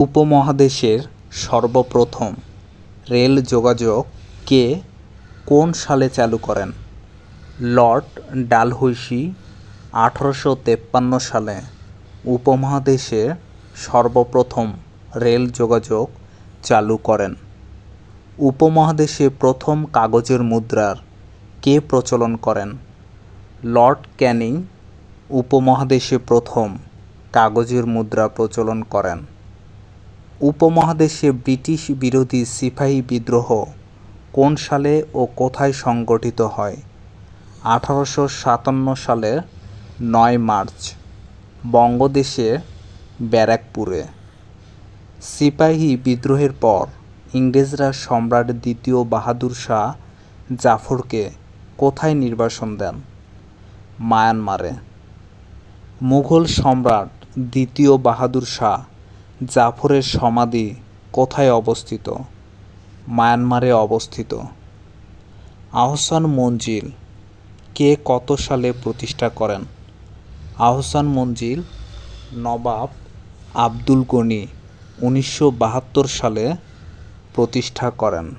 উপমহাদেশের সর্বপ্রথম রেল যোগাযোগ কে কোন সালে চালু করেন? লর্ড ডালহৌসি আঠারোশো তেপ্পান্ন সালে উপমহাদেশে সর্বপ্রথম রেল যোগাযোগ চালু করেন। উপমহাদেশে প্রথম কাগজের মুদ্রার কে প্রচলন করেন? লর্ড ক্যানিং উপমহাদেশে প্রথম কাগজের মুদ্রা প্রচলন করেন। উপমহাদেশে ব্রিটিশ বিরোধী সিপাহী বিদ্রোহ কোন সালে ও কোথায় সংগঠিত হয়? আঠারোশো সাতান্ন সালের নয় মার্চ বঙ্গদেশের ব্যারাকপুরে। সিপাহী বিদ্রোহের পর ইংরেজরা সম্রাট দ্বিতীয় বাহাদুর শাহ জাফরকে কোথায় নির্বাসন দেন? মায়ানমারে। মুঘল সম্রাট দ্বিতীয় বাহাদুর শাহ জাফরের সমাধি কোথায় অবস্থিত? মায়ানমারে অবস্থিত। আহসান মঞ্জিল কে কত সালে প্রতিষ্ঠা করেন? আহসান মঞ্জিল, নবাব আব্দুল গনি উনিশশো বাহাত্তর সালে প্রতিষ্ঠা করেন।